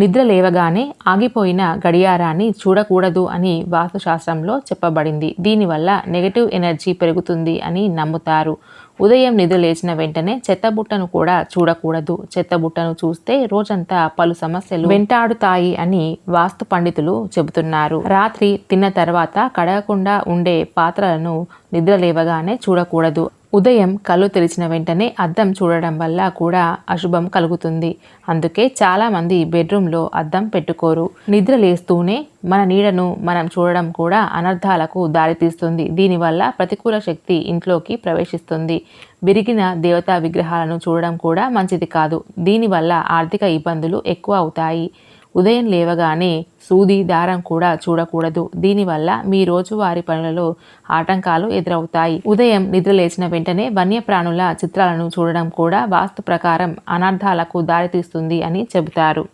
నిద్ర లేవగానే ఆగిపోయిన గడియారాన్ని చూడకూడదు అని వాస్తుశాస్త్రంలో చెప్పబడింది. దీనివల్ల నెగటివ్ ఎనర్జీ పెరుగుతుంది అని నమ్ముతారు. ఉదయం నిద్ర లేచిన వెంటనే చెత్తబుట్టను కూడా చూడకూడదు. చెత్తబుట్టను చూస్తే రోజంతా పలు సమస్యలు వెంటాడుతాయి అని వాస్తు పండితులు చెబుతున్నారు. రాత్రి తిన్న తర్వాత కడగకుండా ఉండే పాత్రలను నిద్ర లేవగానే చూడకూడదు. ఉదయం కళ్ళు తెరిచిన వెంటనే అద్దం చూడడం వల్ల కూడా అశుభం కలుగుతుంది. అందుకే చాలామంది బెడ్రూమ్లో అద్దం పెట్టుకోరు. నిద్ర లేస్తూనే మన నీడను మనం చూడడం కూడా అనర్థాలకు దారితీస్తుంది. దీనివల్ల ప్రతికూల శక్తి ఇంట్లోకి ప్రవేశిస్తుంది. విరిగిన దేవతా విగ్రహాలను చూడడం కూడా మంచిది కాదు. దీనివల్ల ఆర్థిక ఇబ్బందులు ఎక్కువ అవుతాయి. ఉదయం లేవగానే సూది దారం కూడా చూడకూడదు. దీనివల్ల మీ రోజువారి పనులలో ఆటంకాలు ఎదురవుతాయి. ఉదయం నిద్ర లేచిన వెంటనే వన్యప్రాణుల చిత్రాలను చూడడం కూడా వాస్తు ప్రకారం అనర్థాలకు దారితీస్తుంది అని చెబుతారు.